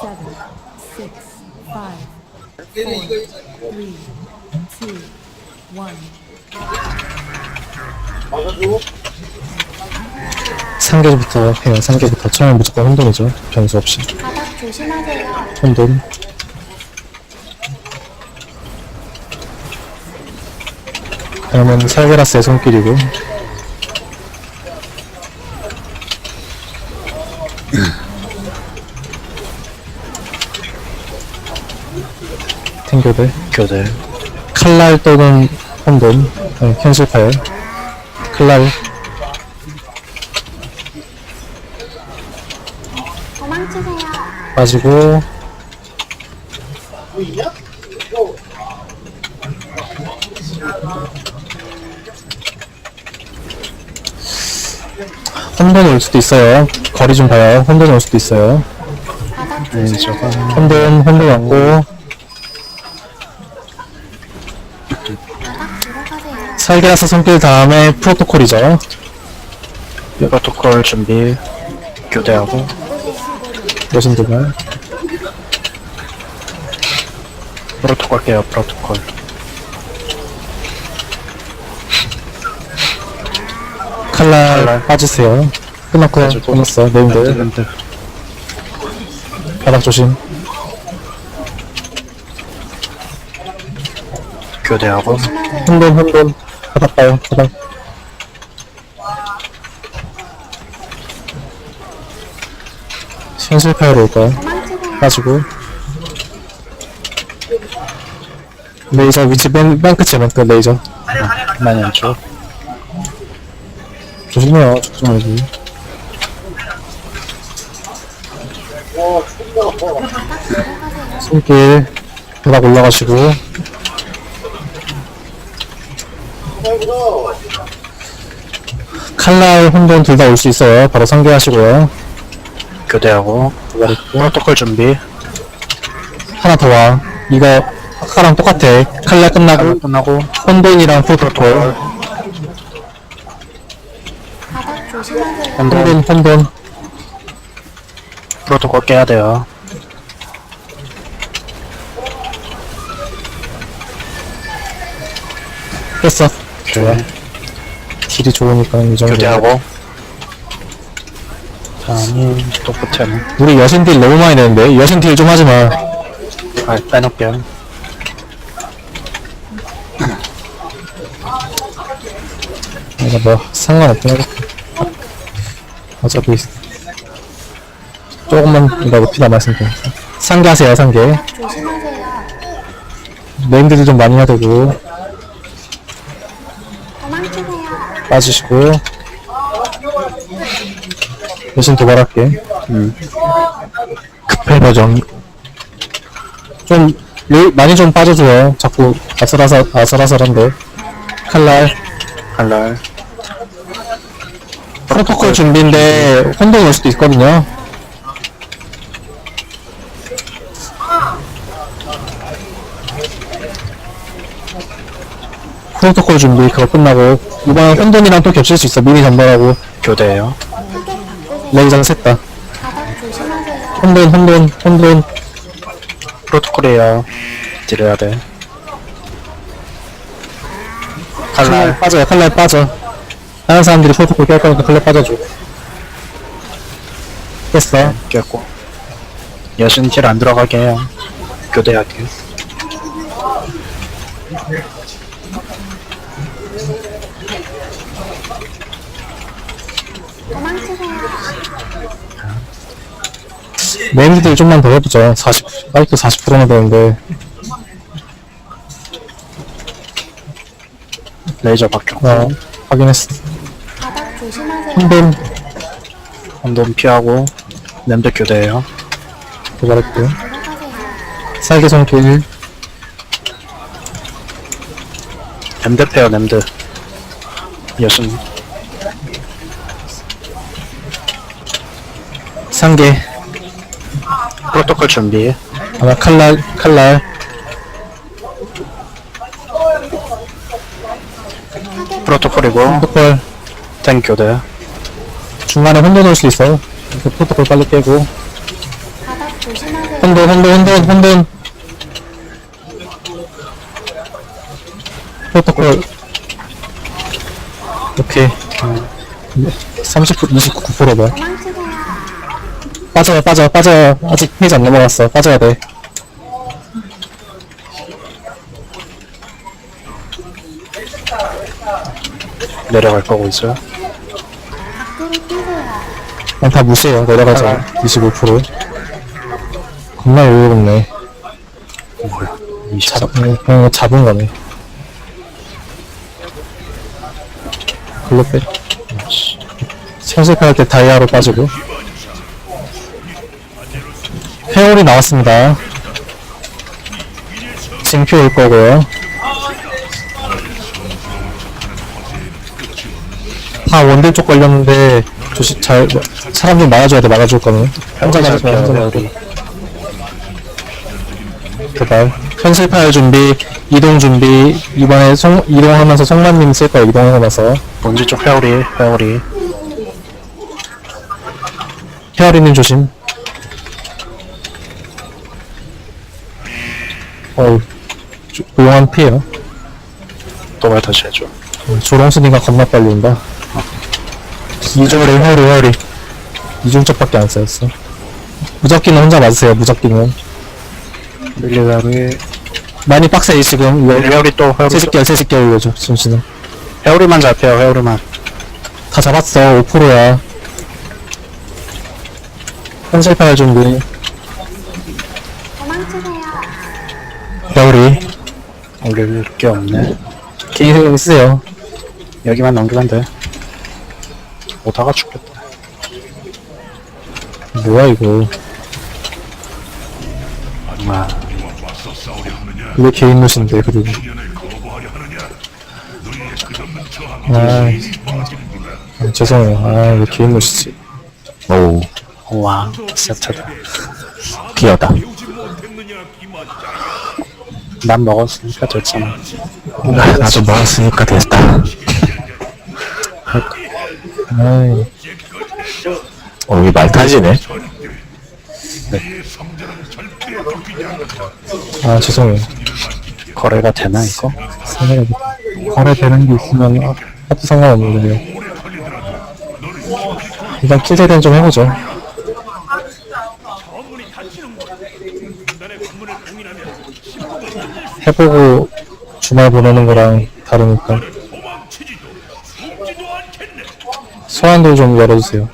seven, six, five, four, three, two, one. 상계부터 해요. 상계부터 처음에 무조건 혼돈이죠. 변수 없이. 바닥 조심하세요. 혼돈. 다음은 살게라스의 손길이고. 탱교대. 교대 칼날 또는 혼돈. 네, 캔슬 파열. 칼날. 도망치세요. 빠지고 혼돈 올 수도 있어요. 거리 좀 봐요. 혼돈 올 수도 있어요. 바닥 네. 혼돈, 혼돈 왔고 바닥 들어가세요. 살게라스 손길 다음에 프로토콜이죠. 프로토콜 준비 교대하고 여신 도발. 프로토콜 깨요 프로토콜 칼날, 칼날. 빠지세요. 끝났고 빠지고. 끝났어. 랜드 바닥 조심. 교대하고. 혼돈, 혼돈. 바닥 봐요. 바닥. 신실 파열 올까요? 가지고 레이저 위치 맨, 맨 끝이야 맨 끝 레이저 많이 안쪽 조심해요 죽지 말고 손길 바닥 올라가시고 칼날 혼돈 둘 다 올 수 있어요. 바로 상계하시고요. 교대하고. 프로토콜 준비. 하나 더 와. 이거 아까랑 똑같아. 칼날 끝나고 끝나고. 혼돈이랑 프로토콜 바닥 조심하세요. 혼돈 혼돈. 프로토콜 깨야 돼요. 깼어 좋아. 딜이 좋으니까 이 정도. 교대하고. 다음이 또부터는 우리 여신 딜 너무 많이 내는데? 여신 딜 좀 하지 마. 아 빼놓을게요 내가 뭐 상관없긴 하겠다. 어차피 조금만 이거 높이 돼 상계하세요 상계. 조심하세요. 네임드도 좀 많이 해야 되고 도망치세요. 빠지시고 대신 도발할게. 음. 급해 버전. 좀 요- 많이 좀 빠져줘요. 자꾸 아슬아슬 아슬아슬한데. 칼날. 칼날. 프로토콜 준비인데 혼돈 올 수도 있거든요 프로토콜 준비 그거 끝나고 이번엔 혼돈이랑 또 겹칠 수 있어. 미리 전달하고. 교대해요. 바꾸세요. 레이저 셌다. 바닥 조심하세요. 혼돈 혼돈 혼돈. 프로토콜이에요. 딜해야 돼. 칼날. 빠져요. 칼날 빠져. 다른 사람들이 프로토콜 깰 거니까 칼날 빠져줘. 깼어. 깼고. 여신 딜안 들어가게 해요. 교대할게 메인들 좀만 더 해보자. 40 아직도 40%나 되는데. 레이저 바뀌었고 어 확인했어. 바닥 조심하세요. 혼돈 혼돈 피하고 냄드 교대해요. 도발했고 들어가세요. 살개 손길 냄드 페어 냄드 여신 상계 프로토콜 준비 아마 칼날 칼날 프로토콜이고 프로토콜 탱 교대 중간에 혼돈 올 수 있어 그 프로토콜 빨리 깨고 바닥 조심하세요. 혼돈, 혼돈, 혼돈, 혼돈. 프로토콜. 오케이. 30%, 29%다. 도망치세요. 빠져요, 빠져, 빠져요. 아직 페이지 안 넘어갔어. 빠져야 돼. 내려갈 거고 있어요. 밖으로 뛰세요. 그냥 다 무시해요. 내려가자. 25%. 겁나 여유롭네. 뭐야? 잡, 24. 그냥, 그냥 잡은 거네. 글로 빼. 현실할 때 다이아로 빠지고. 회오리 나왔습니다. 징표 올 거고요. 다 원딜 쪽 걸렸는데 조심 잘 사람 좀 막아줘야 돼 막아줄 거면 혼자 가지 마 혼자 말고 제발 현실 파일 준비 이동 준비 이번에 송, 이동하면서 송만님 쓸 거야 이동하고 나서 본지 쪽 회오리, 회오리. 헤아리님 조심 어우 조- 조용한 피해요 또말 다시 해줘. 조롱순이가 겁나 빨리 온다 이중으로 헤어리 헤어리 이중쪽밖에 안 쌓였어 무적기는 혼자 맞으세요 무적기는 밀리다리. 많이 빡세요 지금 이거 회오리 또, 회오리 또. 세식결 세식결 올려줘 진씨는 회오리만 잡혀요, 회오리만. 다 잡았어 5%야 현실파일 준비 도망치세요. 겨울이 올릴 게 없네. 개인 쓰세요 여기만 넘기면 돼. 오다가 죽겠다. 뭐야 이거 아, 이게 개인 노신데 그리고 아, 아 죄송해요 아 이거 개인 노시지 오. 와, 세트다. 귀여다 난 먹었으니까 됐잖아. 나도 먹었으니까 됐다. 아이. 어 여기 말 타지네? 아 죄송해요. 거래가 되나, 이거? 상관없 거래되는 게 있으면 아, 해도 상관없는데 일단 킬대는 좀 해보죠 해보고 주말 보내는 거랑 다르니까. 소환도 좀 열어주세요